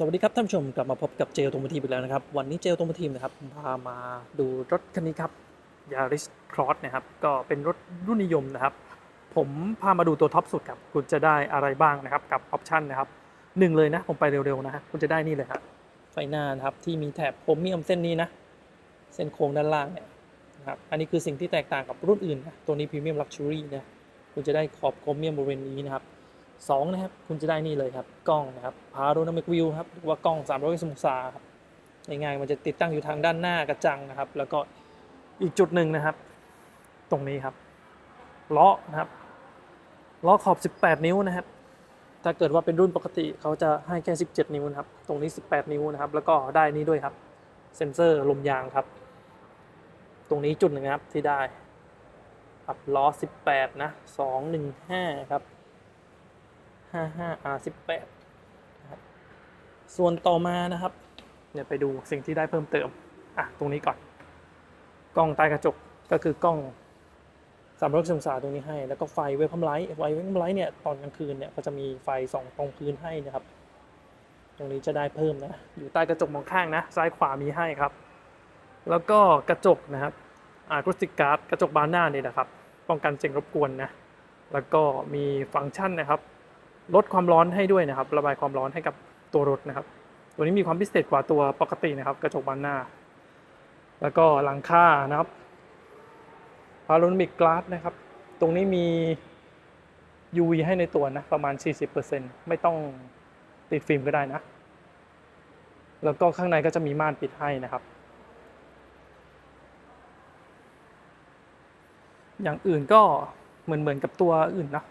สวัสดีครับท่านผู้ชมกลับมาพบกับเจลตรงทีมอีกแล้วนะครับ วันนี้เจลตรงทีมนะครับผมพามาดูรถคันนี้ครับยาริสครอสนะครับก็เป็นรถรุ่นนิยมนะครับ ผมพามาดูตัวท็อปสุดครับคุณจะได้อะไรบ้างนะครับกับออปชันนะครับหนึ่งเลยนะ ผมไปเร็วๆนะฮะคุณจะได้นี่เลยครับไฟหน้านะครับที่มีแถบโครเมียมเส้นนี้นะ เส้นโค้งด้านล่างเนี่ยนะครับอันนี้คือสิ่งที่แตกต่างกับรุ่นอื่นนะตัวนี้พรีเมียมลักชัวรี่นะคุณจะได้ขอบโครเมียมบริเวณนี้นะครับ สองนะครับ คุณจะได้นี่เลยครับ กล้องนะครับพาโรนามิกวิวครับหรือว่ากล้อง360องศาครับง่ายๆมันจะติดตั้งอยู่ทางด้านหน้ากระจังนะครับ แล้วก็อีกจุดหนึ่งนะครับ ตรงนี้ครับล้อนะครับล้อขอบ 18 นิ้วนะครับ ถ้าเกิดว่าเป็นรุ่นปกติเขาจะให้แค่ 17 นิ้วนะครับ ตรงนี้ 18 นิ้วนะครับ แล้วก็ได้นี่ด้วยครับ เซ็นเซอร์ลมยางครับ ตรงนี้จุดหนึ่งนะครับที่ได้ครับล้อ 18 นะ 215 ครับ 55 R18 นะครับส่วนต่อมานะครับ เดี๋ยวไปดูสิ่งที่ได้เพิ่มเติม อะ ตรงนี้ก่อน กล้องใต้กระจกก็คือกล้อง360องศาตรงนี้ให้ แล้วก็ไฟเวฟพัมไลท์ไฟเวฟพัมไลท์เนี่ยตอนกลางคืนเนี่ยก็จะมีไฟส่องตรงพื้นให้นะครับ ตรงนี้จะได้เพิ่มนะ อยู่ใต้กระจกมองข้างนะ ซ้ายขวามีให้ครับ แล้วก็กระจกนะครับอาร์ติสติกการ์ดกระจกบานหน้านี่นะครับ ป้องกันเสียงรบกวนนะ แล้วก็มีฟังก์ชันนะครับ ลดความร้อนให้ด้วยนะครับ ระบายความร้อนให้กับตัวรถนะครับ ตัวนี้มีความพิเศษกว่าตัวปกตินะครับ กระจกบานหน้า แล้วก็หลังคานะครับพารามิกกลาสนะครับ ตรงนี้มี UV ให้ในตัวนะ ประมาณ 40%ไม่ต้องติดฟิล์มก็ได้นะ แล้วก็ข้างในก็จะมีม่านปิดให้นะครับ อย่างอื่นก็เหมือนเหมือนกับตัวอื่นนะ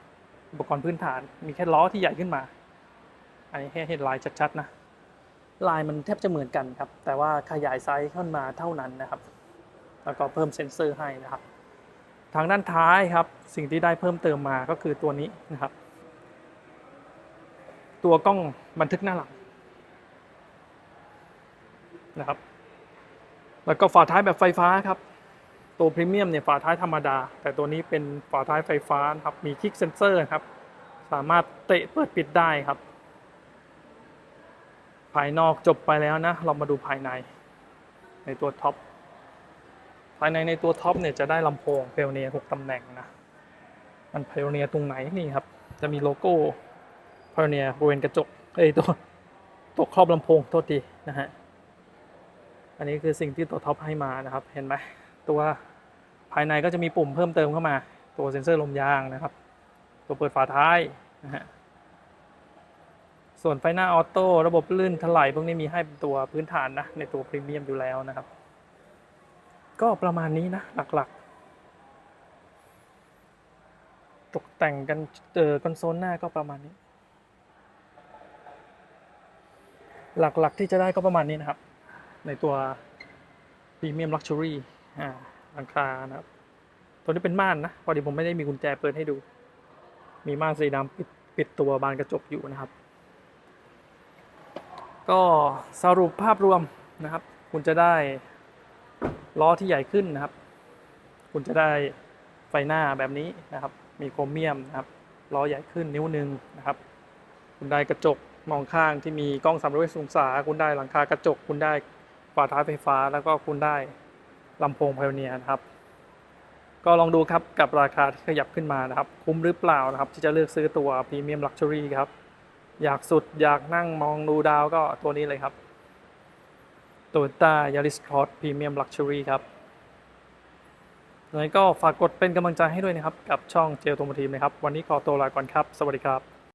อุปกรณ์พื้นฐาน มีแค่ล้อที่ใหญ่ขึ้นมา อันนี้แค่เห็นลายชัดๆนะ ลายมันแทบจะเหมือนกันครับ แต่ว่าขยายไซส์ขึ้นมาเท่านั้นนะครับ แล้วก็เพิ่มเซ็นเซอร์ให้นะครับ ทางด้านท้ายครับ สิ่งที่ได้เพิ่มเติมมาก็คือตัวนี้นะครับ ตัวกล้องบันทึกหน้าหลังนะครับ แล้วก็ฝาท้ายแบบไฟฟ้าครับตัวพรีเมียมเนี่ยฝาท้ายธรรมดา แต่ตัวนี้เป็นฝาท้ายไฟฟ้านะครับ มีคลิกเซนเซอร์ครับ สามารถเตะเปิดปิดได้ครับ ภายนอกจบไปแล้วนะ เรามาดูภายใน ในตัวท็อป ภายในในตัวท็อปเนี่ยจะได้ลำโพงเพลเนียหกตำแหน่งนะ มันเพลเนียตรงไหนนี่ครับ จะมีโลโก้เพลเนียบริเวณกระจกเอ้ตัวตัวครอบลำโพงโทษทีนะฮะ อันนี้คือสิ่งที่ตัวท็อปให้มานะครับ เห็นไหมตัวภายในก็จะมีปุ่มเพิ่มเติมเข้ามา ตัวเซ็นเซอร์ลมยางนะครับ ตัวเปิดฝาท้ายนะฮะส่วนไฟหน้าออโต้ระบบลื่นถลายพวกนี้มีให้เป็นตัวพื้นฐานนะในตัวพรีเมียมอยู่แล้วนะครับ ก็ประมาณนี้นะหลักๆ ตกแต่งกันเออคอนโซลหน้าก็ประมาณนี้ หลักๆที่จะได้ก็ประมาณนี้นะครับ ในตัวพรีเมียมลักชัวรี่อ่าหลังคานะครับ ตัวนี้เป็นม่านนะพอดีผมไม่ได้มีกุญแจเปิดให้ดู มีม่านสีดำปิดปิดตัวบานกระจกอยู่นะครับ ก็สรุปภาพรวมนะครับ คุณจะได้ล้อที่ใหญ่ขึ้นนะครับ คุณจะได้ไฟหน้าแบบนี้นะครับ มีโครเมียมนะครับล้อใหญ่ขึ้นนิ้วหนึ่งนะครับ คุณได้กระจกมองข้างที่มีกล้อง360องศาคุณได้หลังคากระจก คุณได้ฝาท้ายไฟฟ้า แล้วก็คุณได้ลำโพงไพโอเนียนะครับ ก็ลองดูครับกับราคาที่ขยับขึ้นมานะครับ คุ้มหรือเปล่านะครับ ที่จะเลือกซื้อตัวพรีเมียมลักชัวรี่ครับ อยากสุดอยากนั่งมองดูดาวก็ตัวนี้เลยครับ Toyota Yaris Cross Premium Luxury ครับยังไงก็ฝากกดเป็นกำลังใจให้ด้วยนะครับ กับช่องเจลโตมทีมนะครับ วันนี้ขอตัวลาก่อนครับ สวัสดีครับ